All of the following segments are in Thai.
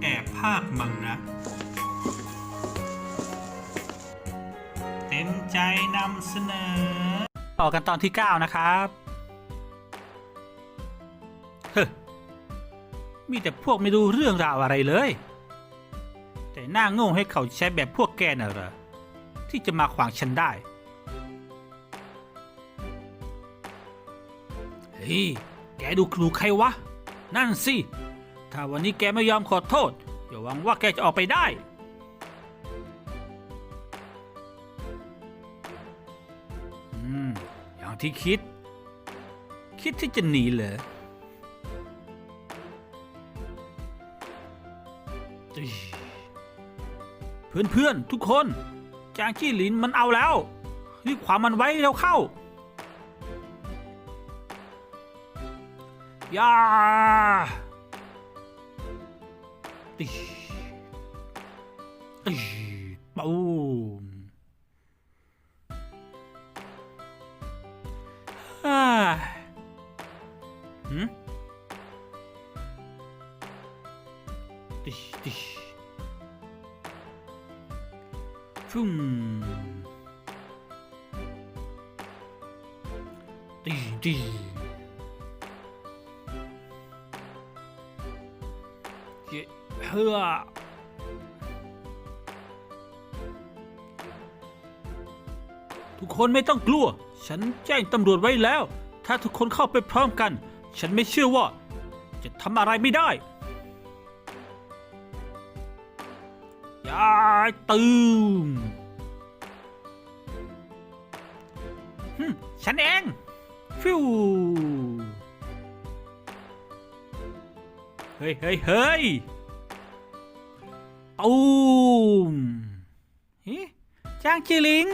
แอบภาคมังนะเต็มใจนำเสนอ ต่อกันตอนที่ 9 นะครับ เฮ้อมีแต่พวกไม่รู้เรื่องราวอะไรเลย แต่หน้าโง่ให้เขาใช้แบบพวกแกน่ะเหรอ ที่จะมาขวางฉันได้ เฮ้ย แกดูครูใครวะ นั่นสิ ถ้าวันนี้แกไม่ยอมขอโทษอย่าหวังว่าแกจะออกไปได้ อืม อย่างที่คิด คิดที่จะหนีเหรอเพื่อนเพื่อนๆทุกคน จางจี้หลินมันเอาแล้ว รีบขวางมันไว้แล้วเข้าอย่า ติติปูมฮ่าหืม เพื่อทุกคนไม่ต้องกลัว ฉันแจ้งตำรวจไว้แล้ว ถ้าทุกคนเข้าไปพร้อมกัน ฉันไม่เชื่อว่า จะทำอะไรไม่ได้ อย่าตื่มฉันเอง ฟิว เฮ้ยเฮ้ยเฮ้ย ตูมเฮ้จ้างจิลิง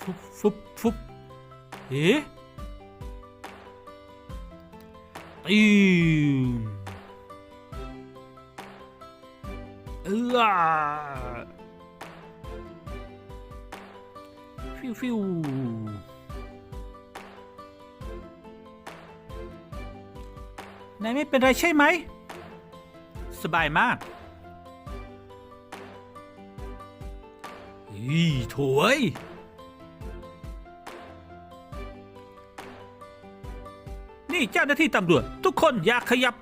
ฟุบฟุ นายไม่เป็นไรใช่ไหม สบายมากอีโถยนี่เจ้าหน้าที่ตำรวจ ทุกคนอย่าขยับ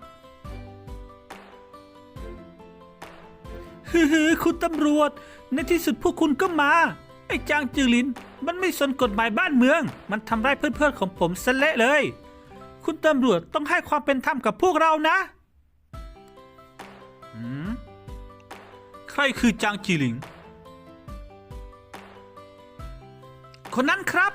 ฮือคุณตำรวจ ในที่สุดพวกคุณก็มา ไอ้จางจือลิน มันไม่สนกฎหมายบ้านเมือง มันทำร้ายเพื่อนๆของผมสะเละเลย คุณตำรวจต้องให้ความเป็นธรรมกับพวกเรานะหืมใครคือจางจีหลิง คนนั้นครับ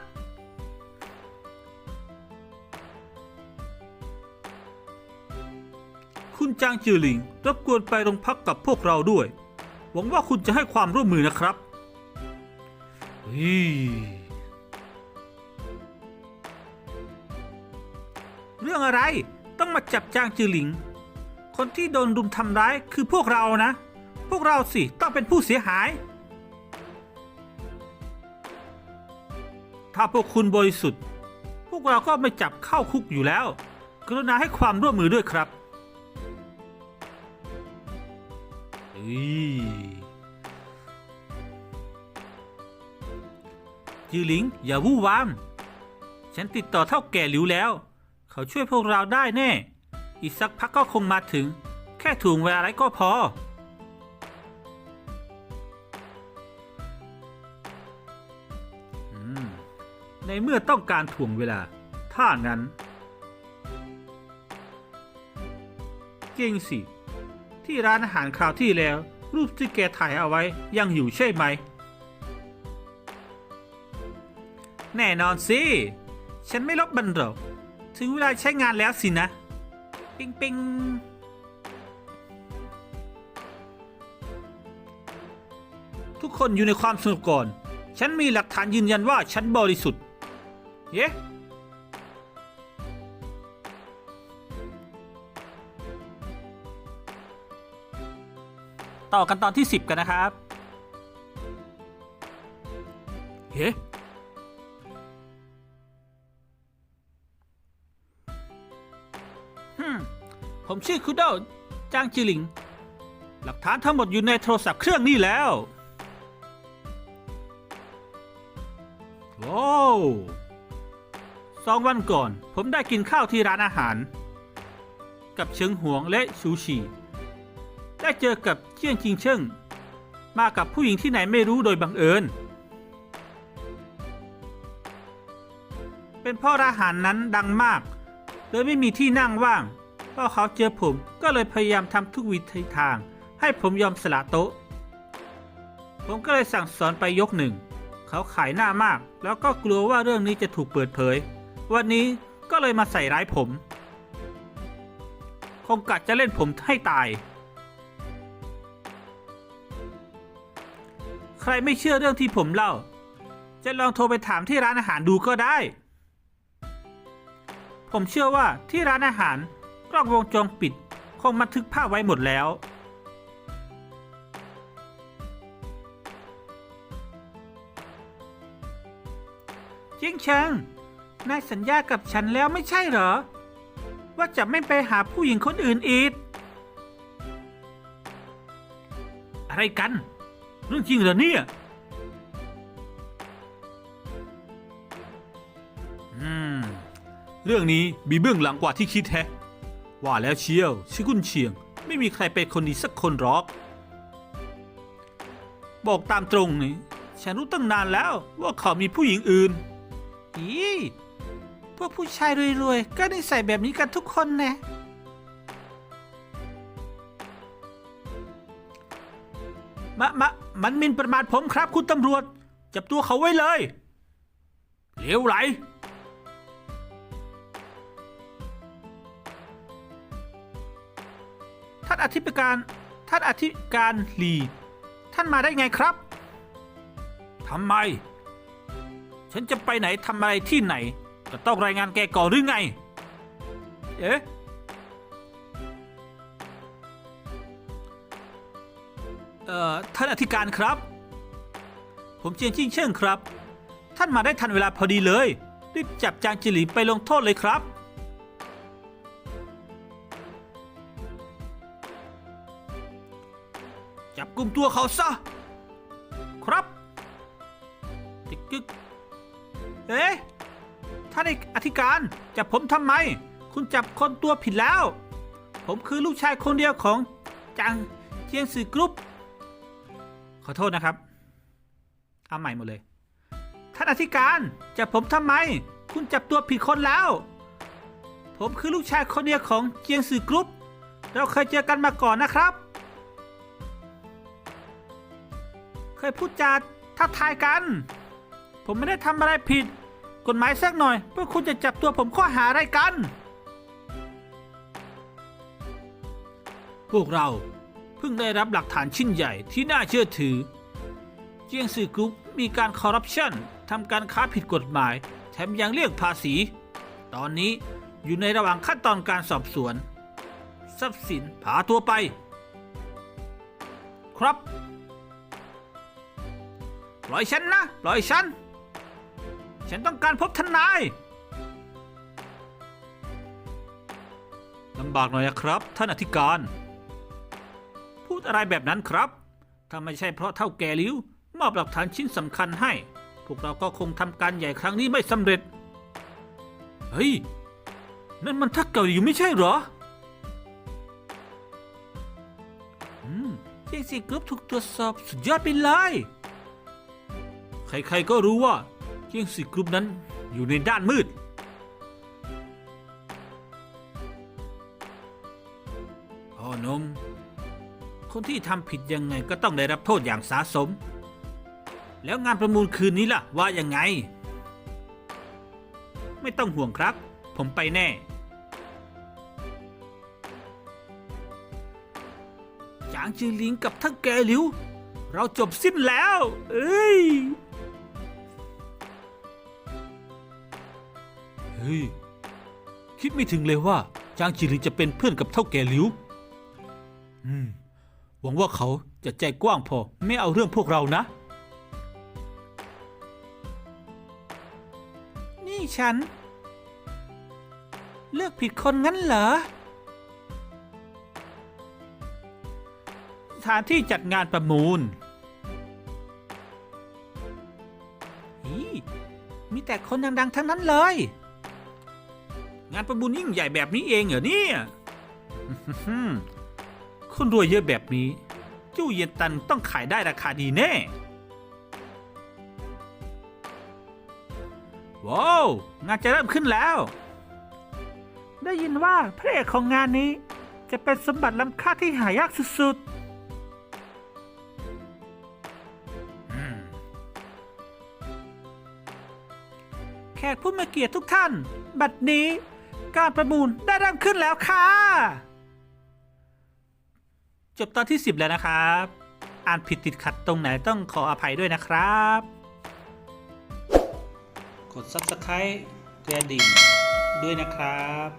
คุณจางจือหลิงรบกวนไปโรงพักกับพวกเราด้วย หวังว่าคุณจะให้ความร่วมมือนะครับฮ้ รื่องอะไร ต้องมาจับจางจือหลิง คนที่โดนรุมทำร้ายคือพวกเรานะ พวกเราสิต้องเป็นผู้เสียหาย ถ้าพวกคุณบริสุทธิ์ พวกเราก็ไม่จับเข้าคุกอยู่แล้ว กรุณาให้ความร่วมมือด้วยครับเฮ้ยจือหลิง อย่าวู่วาม ฉันติดต่อเท่าแก่หลิวแล้ว เขาช่วยพวกเราได้แน่ อีกสักพักก็คงมาถึง แค่ถ่วงเวลาไรก็พอ ในเมื่อต้องการถ่วงเวลา ถ้างั้นจริงสิ ที่ร้านอาหารคราวที่แล้ว รูปที่แกถ่ายเอาไว้ยังอยู่ใช่ไหม แน่นอนสิ ฉันไม่ลบมันหรอก ถึงเวลาใช้งานแล้วสินะ ปิงปิงทุกคนอยู่ในความสงบก่อน ฉันมีหลักฐานยืนยันว่าฉันบริสุทธิ์ เย้ต่อกันตอนที่ 10 กันนะครับ เฮ้ ผมชื่อคุโดจางจือหลิง หลักฐานทั้งหมดอยู่ในโทรศัพท์เครื่องนี้แล้วว้าวสองวันก่อน ผมได้กินข้าวที่ร้านอาหาร กับเชิงหวงและซูชิได้เจอกับเจียงจิงเชิงมากับผู้หญิงที่ไหนไม่รู้โดยบังเอิญ เป็นพ่อร้านอาหารนั้นดังมากเลยไม่มีที่นั่งว่าง พอเขาเจอผมก็เลยพยายามทำทุกวิธีทาง ให้ผมยอมสละโต๊ะ ผมก็เลยสั่งสอนไปยกหนึ่ง เขาขายหน้ามาก แล้วก็กลัวว่าเรื่องนี้จะถูกเปิดเผย วันนี้ก็เลยมาใส่ร้ายผม คงกะจะเล่นผมให้ตาย ใครไม่เชื่อเรื่องที่ผมเล่า จะลองโทรไปถามที่ร้านอาหารดูก็ได้ ผมเชื่อว่าที่ร้านอาหาร กล้องวงจรปิด คงบันทึกภาพไว้หมดแล้วจิงเชิงนายสัญญากับฉันแล้วไม่ใช่เหรอ ว่าจะไม่ไปหาผู้หญิงคนอื่นอีก อะไรกันเรื่องจริงเหรอเนี่ยอืมเรื่องนี้มีเบื้องหลังกว่าที่คิดแฮะ ว่าแล้วเชียวชิกุนเชียง ไม่มีใครเป็นคนดีสักคนหรอก บอกตามตรงนี่ฉันรู้ตั้งนานแล้วว่าเขามีผู้หญิงอื่น อีพวกผู้ชายรวยๆ ก็นิสัยแบบนี้กันทุกคนแนะมะมะมันมินประมาทผมครับคุณตำรวจ จับตัวเขาไว้เลย เหลวไหลานอธิบการท่านอธิการลี ท่านมาได้ไงครับทำไม ฉันจะไปไหนทำอะไรที่ไหนก็ต้องรายงานแกก่อนหรือไง เอ๊ะเอ่อท่านอธิการครับ ผมเจียงจิ้งเชิงครับ ท่านมาได้ทันเวลาพอดีเลย รีบจับจางจิหลีไปลงโทษเลยครับ จับกลุ่มตัวเขาซะ ครับติ๊กกึกเอ๊ะท่านอธิการจับผมทำไม คุณจับคนตัวผิดแล้ว ผมคือลูกชายคนเดียวของจางเจียงสือกรุ๊ปขอโทษนะครับ เอาใหม่หมดเลย ท่านอธิการจับผมทำไม คุณจับตัวผิดคนแล้ว ผมคือลูกชายคนเดียวของเจียงสือกรุ๊ปเราเคยเจอกันมาก่อนนะครับ ยพูดจาทักทายกัน ผมไม่ได้ทำอะไรผิด กฎหมายสักหน่อยเพื่อคุณจะจับตัวผมข้อหาอะไรกัน พวกเราเพิ่งได้รับหลักฐานชิ้นใหญ่ที่น่าเชื่อถือ เจียงซือกรุ๊ปมีการคอร์รัปชันทำการค้าผิดกฎหมาย แถมยังเรียกภาษี ตอนนี้อยู่ในระหว่างขั้นตอนการสอบสวน ทรัพย์สินพาตัวไป ครับ ปล่อยฉันนะ ปล่อยฉัน ฉันต้องการพบทนายลำบากหน่อยนะครับ ท่านอธิการ พูดอะไรแบบนั้นครับ ถ้าไม่ใช่เพราะเท่าแก่ลิ้ว มอบหลักฐานชิ้นสำคัญให้ พวกเราก็คงทำการใหญ่ครั้งนี้ไม่สำเร็จ เฮ้ย นั่นมันทักเก่าอยู่ไม่ใช่เหรอ อืมเจซีกรุ๊ปถูกตรวจสอบสุดยอดไปเลย ใครๆก็รู้ว่าเจียงซีกรุ๊ปนั้นอยู่ในด้านมืด พ่อนม คนที่ทำผิดยังไงก็ต้องได้รับโทษอย่างสาสม แล้วงานประมูลคืนนี้ล่ะ ว่ายังไง ไม่ต้องห่วงครับ ผมไปแน่ จางจือหลิงกับท่านแกหลิว เราจบสิ้นแล้ว เอ้ย เฮ้ย คิดไม่ถึงเลยว่า จางฉีหลิงจะเป็นเพื่อนกับเท่าแก่หลิว อืม หวังว่าเขาจะใจกว้างพอ ไม่เอาเรื่องพวกเรานะ นี่ฉัน เลือกผิดคนงั้นเหรอ สถานที่จัดงานประมูลมีแต่คนดัง ๆ ทั้งนั้นเลย งานประมูลยิ่งใหญ่แบบนี้เองเหรอเนี่ยอืมคนรวยเยอะแบบนี้จู้เย็นตันต้องขายได้ราคาดีแน่ ว้าว งานจะเริ่มขึ้นแล้ว ได้ยินว่าพระเอกของงานนี้ จะเป็นสมบัติล้ำค่าที่หายากสุดๆอืมแขกผู้มีเกียรติทุกท่าน บัดนี้ การประมูลได้เริ่มขึ้นแล้วค่ะ จบตอนที่ 10 แล้วนะครับ อ่านผิดติดขัดตรงไหนต้องขออภัยด้วยนะครับ กด Subscribe กระดิ่งด้วยนะครับ